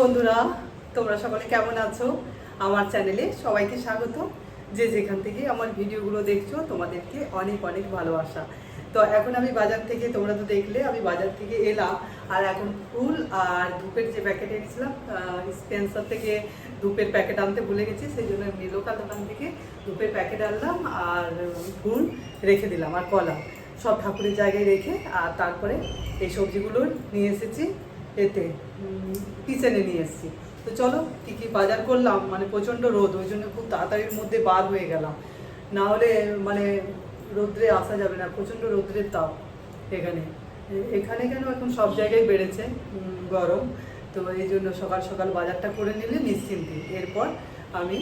বন্ধুরা, তোমরা সকলে কেমন আছো? আমার চ্যানেলে সবাইকে স্বাগত। যে যেখান থেকে আমার ভিডিওগুলো দেখছ, তোমাদেরকে অনেক অনেক ভালোবাসা। তো এখন আমি বাজার থেকে, তোমরা তো দেখলে, আমি বাজার থেকে এলাম। আর এখন ফুল আর ধূপের যে প্যাকেট এনেছিলাম স্পেন্সার থেকে ধূপের প্যাকেট আনতে ভুলে গেছি, সেই জন্য আমি লোকাল দোকান থেকে ধূপের প্যাকেট আনলাম আর ফুল রেখে দিলাম আর কলা। সব ঠাকুরের জায়গায় রেখে, আর তারপরে এই সবজিগুলো নিয়ে এসেছি। এতে কিচেনে নিয়ে এসেছি। তো চলো, কী কী বাজার করলাম মানে প্রচণ্ড রোদ, ওই জন্য খুব তাড়াতাড়ির মধ্যে বার হয়ে গেলাম। না হলে মানে রোদ্রে আসা যাবে না, প্রচণ্ড রোদ্রের তাপ এখানে। এখানে কেন এখন সব জায়গায় বেড়েছে গরম। তো এই জন্য সকাল সকাল বাজারটা করে নিলে নিশ্চিন্তে। এরপর আমি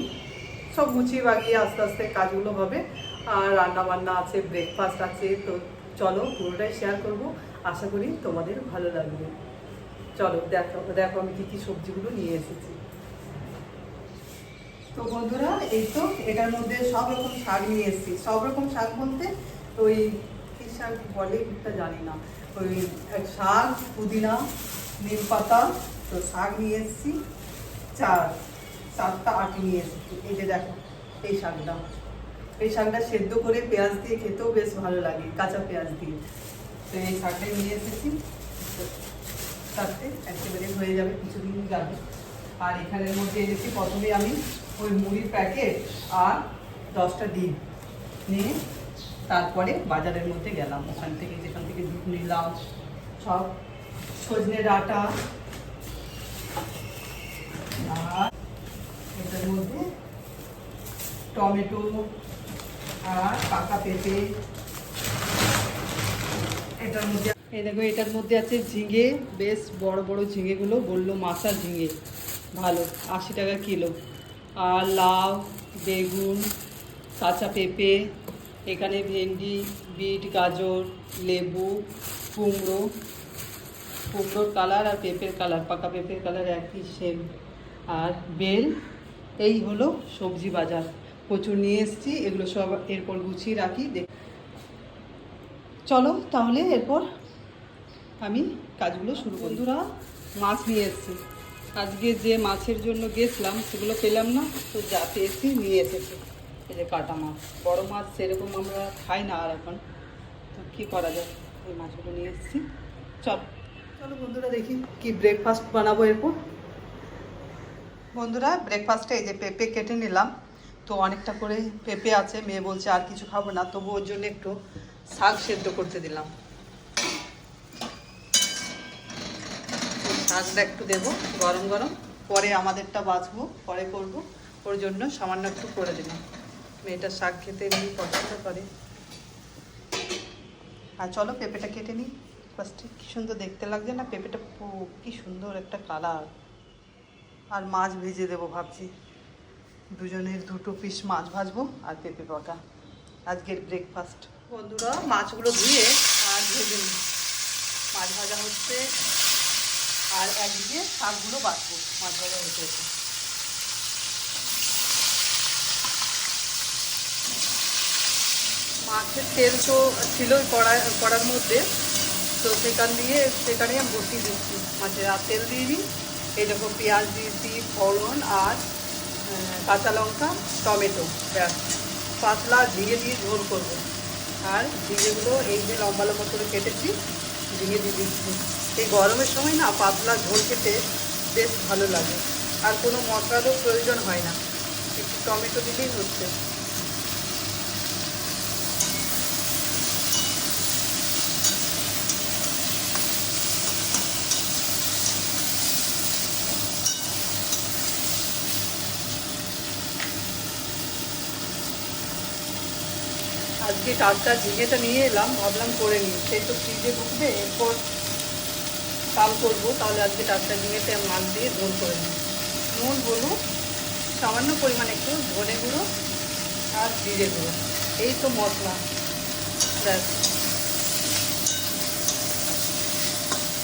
সব গুছিয়ে বাগিয়ে আস্তে আস্তে কাজগুলো হবে, আর রান্না বান্না আছে ব্রেকফাস্ট আছে, তো চলো পুরোটাই শেয়ার করব। আশা করি তোমাদের ভালো লাগবে। চলো, দেখো দেখো আমি কি কি সবজিগুলো নিয়ে এসেছি। তো বন্ধুরা, এই তো এটার মধ্যে সব রকম শাক নিয়ে এসেছি। সব রকম শাক বলতে ওই কি শাক বলে তা জানি না। ওই শাক, পুদিনা নিম পাতা তো শাক নিয়ে এসেছি। চার, চারটা আটি নিয়ে এসেছি। এই যে দেখো, এই শাকটা। এই শাকটা সেদ্ধ করে পেঁয়াজ দিয়ে খেতেও বেশ ভালো লাগে, কাঁচা পেঁয়াজ দিয়ে। তো এই শাকটা নিয়ে এসেছি। তো তাতে একেবারে হয়ে যাবে, কিছুদিন যাবে। আর এখানের মধ্যে এনেছি প্রথমে আমি ওই মুড়ির প্যাকেট আর দশটা ডিম নিয়ে তারপরে বাজারের মধ্যে গেলাম। ওখান থেকে যেখান থেকে দুধ নিলাম, সব সজনে ডাঁটা আর এটার মধ্যে টমেটো আর পাকা পেঁপে। এটার মধ্যে এই দেখো, এটার মধ্যে আছে ঝিঙে, বেশ বড় বড় ঝিঙেগুলো, বলল মাছা ঝিঙে, ভালো, আশি টাকা কিলো। আর লাউ, বেগুন, কাঁচা পেঁপে, এখানে ভেন্ডি, বিট, গাজর, লেবু, কুমড়ো, কুমড়োর কালার আর পেঁপের কালার, পাকা পেঁপের কালার একই সেম আর বেল, এই হলো সবজি বাজার। প্রচুর নিয়ে এসেছি, এগুলো সব এরপর গুছিয়ে রাখি, দেখ চলো তাহলে এরপর আমি কাজগুলো শুরু। বন্ধুরা, মাছ নিয়ে এসেছি। আজকে যে মাছের জন্য গেছিলাম, সেগুলো পেলাম না, তো যা পেয়েছি নিয়ে এসেছি। এই যে কাটা মাছ। বড়ো মাছ সেরকম আমরা খাই না আর এখন। তো কী করা যায়? এই মাছগুলো নিয়ে এসেছি। চল। চলো বন্ধুরা, দেখি কি ব্রেকফাস্ট বানাবো এরপর। বন্ধুরা ব্রেকফাস্টে এই যে পেঁপে কেটে নিলাম। তো অনেকটা করে পেঁপে আছে, মেয়ে বলছে আর কিছু খাব না, তবু ওর জন্য একটু শাক সেদ্ধ করতে দিলাম। শাকটা একটু দেবো, গরম গরম। পরে আমাদেরটা বাছবো, পরে করব। ওর জন্য সামান্য একটু করে দিলাম মেয়েটা শাক খেতে এমনি পছন্দ করে। আর চলো পেঁপেটা কেটে নিই। ফার্স্টে কী সুন্দর দেখতে লাগছে না? পেঁপেটা কি সুন্দর একটা কালার আর মাছ ভেজে দেবো ভাবছি। দুজনের দুটো পিস মাছ ভাজবো আর পেঁপে পাকা আজকের ব্রেকফাস্ট বন্ধুরা, মাছগুলো ধুয়ে আর ভেজে নিই। মাছ ভাজা হচ্ছে আর একদিকে শাকগুলো বাছবো মাছ ভাজা হতে মাছের তেল তো ছিল কড়া, কড়ার মধ্যে। তো সেখান দিয়ে, সেখানে আমি বসিয়ে দিচ্ছি। মাছের আর তেল দিয়ে দিই। এই দেখো পেঁয়াজ দিয়েছি, ফোড়ন আর কাঁচা লঙ্কা, টমেটো, ব্যাস। পাতলা ঝিঙে দিয়ে ঝোল করব। আর ঝিঙেগুলো এই যে লম্বা লম্বা করে কেটেছি ঝিঙে দিয়ে দিচ্ছি। এই গরমের সময় না পাতলা ঝোল খেতে বেশ ভালো লাগে। আর কোনো মশলারও প্রয়োজন হয় না। একটু টমেটো দিলেই হচ্ছে। আজকে টাটকা ঝিঙেটা নিয়ে এলাম, ভাবলাম করে নিই। সেই তো ফ্রিজে ঢুকবে, এরপর কাল করব, তাহলে আজকে টাটকা ঝিঙেতে মাছ দিয়ে ঝোল করে নিই। নুন, হলুদ, সামান্য পরিমাণে একটু ধনে গুঁড়ো আর জিরে গুঁড়ো। এই তো মশলা। ব্যাস।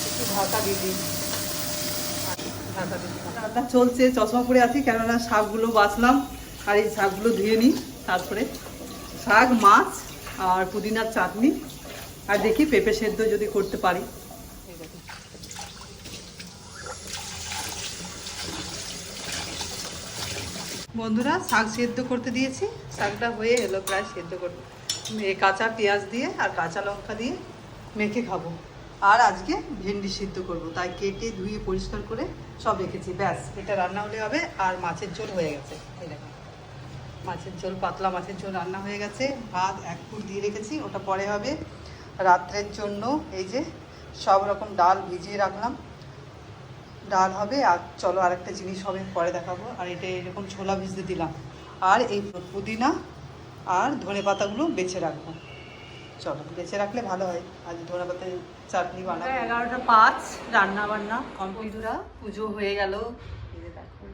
একটু ঢাকা দিয়ে রান্না চলছে, চশমা পরে আছি, কেননা শাকগুলো বাছলাম, আর এই শাকগুলো ধুয়ে নিই, তারপরে শাক, মাছ আর পুদিনার চাটনি। আর দেখি পেঁপে সেদ্ধ যদি করতে পারি। বন্ধুরা, শাক সেদ্ধ করতে দিয়েছি। শাকটা হয়ে এলো প্রায় সেদ্ধ করতে। কাঁচা পেঁয়াজ দিয়ে আর কাঁচা লঙ্কা দিয়ে মেখে খাব। আর আজকে ভেন্ডি সিদ্ধ করব। তাই কেটে ধুয়ে পরিষ্কার করে সব রেখেছি। ব্যাস, এটা রান্না হলে হবে আর মাছের ঝোল হয়ে গেছে। এই মাছের ঝোল পাতলা মাছের ঝোল রান্না হয়ে গেছে। ভাত এক ফুট দিয়ে রেখেছি ওটা পরে হবে। রাত্রের জন্য এই যে সব রকম ডাল ভিজিয়ে রাখলাম। ডাল হবে আর চলো আরেকটা জিনিস হবে পরে দেখাবো। আর এটা এরকম ছোলা ভিজতে দিলাম। আর এই পুদিনা আর ধনে পাতাগুলো বেছে রাখব। চলো বেছে রাখলে ভালো হয়। আজ ধনে পাতার চাটনি বানাবো। এগারোটা পাঁচ রান্না বান্না কমপ্লিটরা পুজো হয়ে গেল এই যে দেখো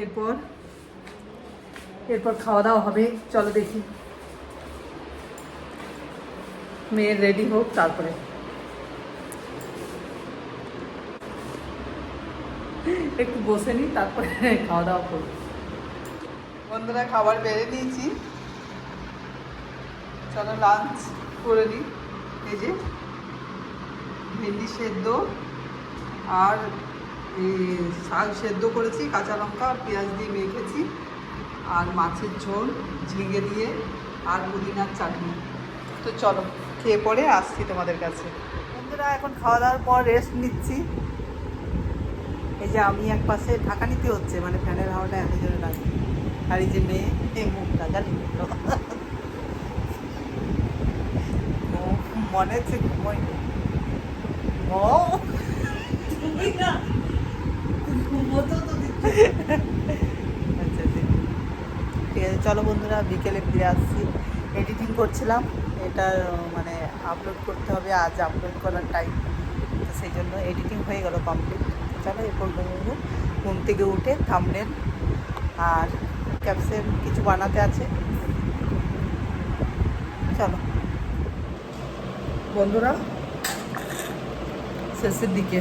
এরপর? এরপর খাওয়া দাওয়া হবে চলো দেখি। মেয়ের রেডি হোক তারপরে। একটু বসে নিই তারপরে খাওয়া দাওয়া করব। বন্ধুরা খাবার বেড়ে নিয়েছি চলো লাঞ্চ করে নিই এই যে ভেন্ডি সেদ্ধ। আর শাক সেদ্ধ করেছি, কাঁচা লঙ্কা আর পেঁয়াজ দিয়ে মেখেছি, আর মাছের ঝোল, ঝিঙে দিয়ে, আর পুদিনার চাটনি। তো চলো, খেয়ে পরে আসছি তোমাদের কাছে। বন্ধুরা, এখন খাওয়া দাওয়ার পর রেস্ট নিচ্ছি। এই যে আমি এক পাশে ঢাকা নিতে হচ্ছে মানে ফ্যানের হাওয়াটা এত জোরে লাগে আর এই যে মেয়ে এই মুখটা জানি? মনে হচ্ছে ঘুমোই ও তুমি না ঘুমোতেও তো দিচ্ছে আচ্ছা ঠিক ঠিক আছে, চলো বন্ধুরা, বিকেলে ফিরে আসছি। এডিটিং করছিলাম, এটা মানে আপলোড করতে হবে, আজ আপলোড করার টাইম তো সেই জন্য এডিটিং হয়ে গেল কমপ্লিট চলো এরপর ঘুমবো ঘুম থেকে উঠে থামলেন আর ক্যাপসেন কিছু বানাতে আছে। চলো। বন্ধুরা, শেষের দিকে।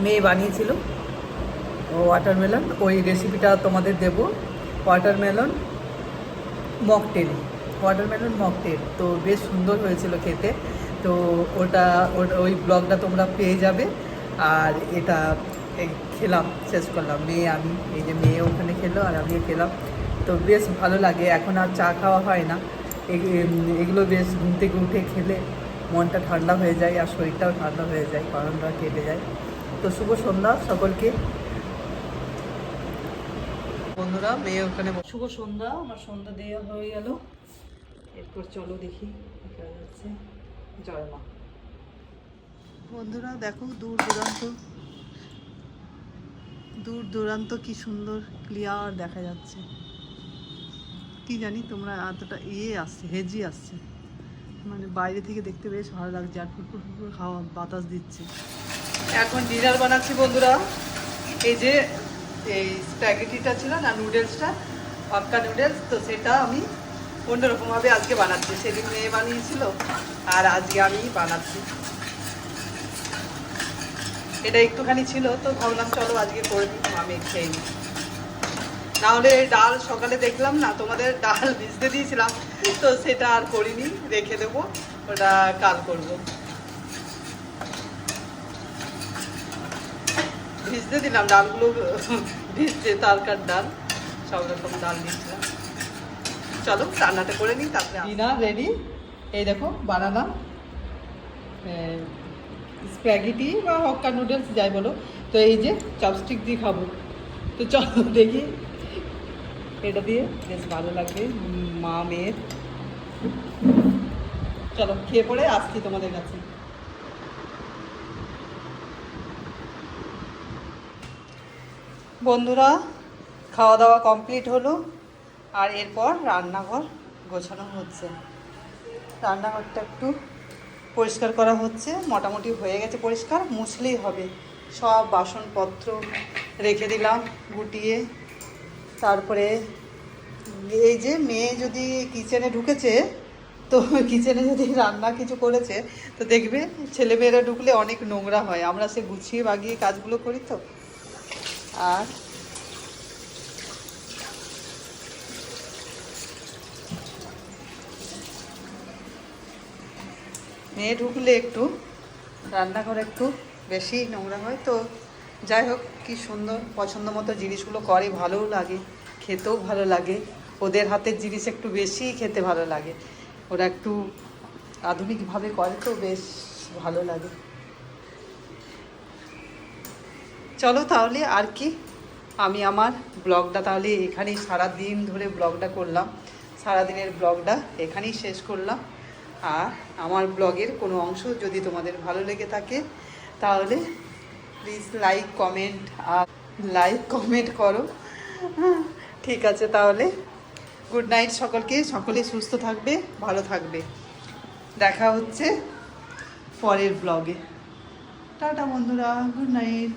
মেয়ে বানিয়েছিল। ওয়াটারমেলন ওই রেসিপিটা তোমাদের দেব। ওয়াটারমেলন মকটেল ওয়াটারমেলন মকটেল তো বেশ সুন্দর হয়েছিল খেতে। তো ওটা ওই ব্লগটা তোমরা পেয়ে যাবে। আর এটা খেলাম, শেষ করলাম। মেয়ে আমি, এই যে মেয়ে ওখানে খেলো আর আমিও খেলাম। তো বেশ ভালো লাগে, এখন আর চা খাওয়া হয় না। এগ- এগুলো বেশ ঘুম থেকে উঠে খেলে মনটা ঠান্ডা হয়ে যায় আর শরীরটাও ঠান্ডা হয়ে যায় গরমটা কেটে যায়। তো শুভ সন্ধ্যা সকলকে। বন্ধুরা, মেয়ে ওখানে শুভ সন্ধ্যা, আমার সন্ধ্যা দেওয়া হয়ে গেল। এরপর চলো দেখি যাচ্ছে। জয় মা। বন্ধুরা, দেখো দূর দূরান্ত। দূর দূরান্ত কি সুন্দর ক্লিয়ার দেখা যাচ্ছে। কি জানি তোমরা এতটা ইয়ে আসছে, হেজি আসছে। মানে বাইরে থেকে দেখতে বেশ ভালো লাগছে, আর ফুটফুট ফুটফুট খাওয়া বাতাস দিচ্ছে। এখন ডিনার বানাচ্ছি বন্ধুরা। এই যে, এই স্প্যাগেটিটা ছিল না নুডলসটা পাক্কা নুডলস তো সেটা আমি অন্যরকমভাবে আজকে বানাচ্ছি। সেদিন মেয়ে বানিয়েছিল, আর আজকে আমি বানাচ্ছি। এটা একটুখানি ছিল, তো ভাবলাম চলো আজকে করে দিই আমি খেয়ে নিই নাহলে ডাল সকালে দেখলাম না, তোমাদের ডাল ভিজতে দিয়েছিলাম, তো সেটা আর করিনি, রেখে দেবো, ওটা কাল করব। ভিজতে দিলাম ডালগুলো ভিজতে তরকার ডাল, সব রকম ডাল দিয়েছিলাম চলো, রান্নাটা করে নিই, তারপরে ডিনার রেডি এই দেখো, বানালাম। স্প্যাগেটি বা হক্কা নুডলস যাই বলো। তো এই যে চপস্টিক দিয়ে খাব। তো চলো, দেখি। এটা দিয়ে বেশ ভালো লাগবে, মা মেয়ের। চলো, খেয়ে পরে আসছি তোমাদের কাছে। বন্ধুরা খাওয়া দাওয়া কমপ্লিট হলো আর এরপর রান্নাঘর গোছানো হচ্ছে। রান্নাঘরটা একটু পরিষ্কার করা হচ্ছে, মোটামুটি হয়ে গেছে পরিষ্কার, মুছলেই হবে। সব বাসনপত্র রেখে দিলাম, গুটিয়ে। তারপরে এই যে মেয়ে যদি কিচেনে ঢুকেছে, তো কিচেনে যদি রান্না কিছু করেছে, তো দেখবে ছেলেমেয়েরা ঢুকলে অনেক নোংরা হয়। আমরা সে গুছিয়ে বাগিয়ে কাজগুলো করি তো। আর মেয়ে ঢুকলে একটু, রান্নাঘর একটু বেশি নোংরা হয় তো। যাই হোক, কি সুন্দর পছন্দ মতো জিনিসগুলো করে, ভালোও লাগে, খেতেও ভালো লাগে। ওদের হাতের জিনিস একটু বেশি খেতে ভালো লাগে। ওরা একটু আধুনিকভাবে করে তো বেশ ভালো লাগে। চলো তাহলে আর কি। আমি আমার ব্লগটা তাহলে এখানেই সারা দিন ধরে ব্লগটা করলাম। সারা দিনের ব্লগটা এখানেই শেষ করলাম। আর আমার ব্লগের কোনো অংশ যদি তোমাদের ভালো লেগে থাকে, তাহলে প্লিজ লাইক কমেন্ট আর লাইক কমেন্ট করো। ঠিক আছে তাহলে। গুড নাইট সকলকে। সকলে সুস্থ থাকবে, ভালো থাকবে। দেখা হচ্ছে পরের ব্লগে। টাটা বন্ধুরা গুড নাইট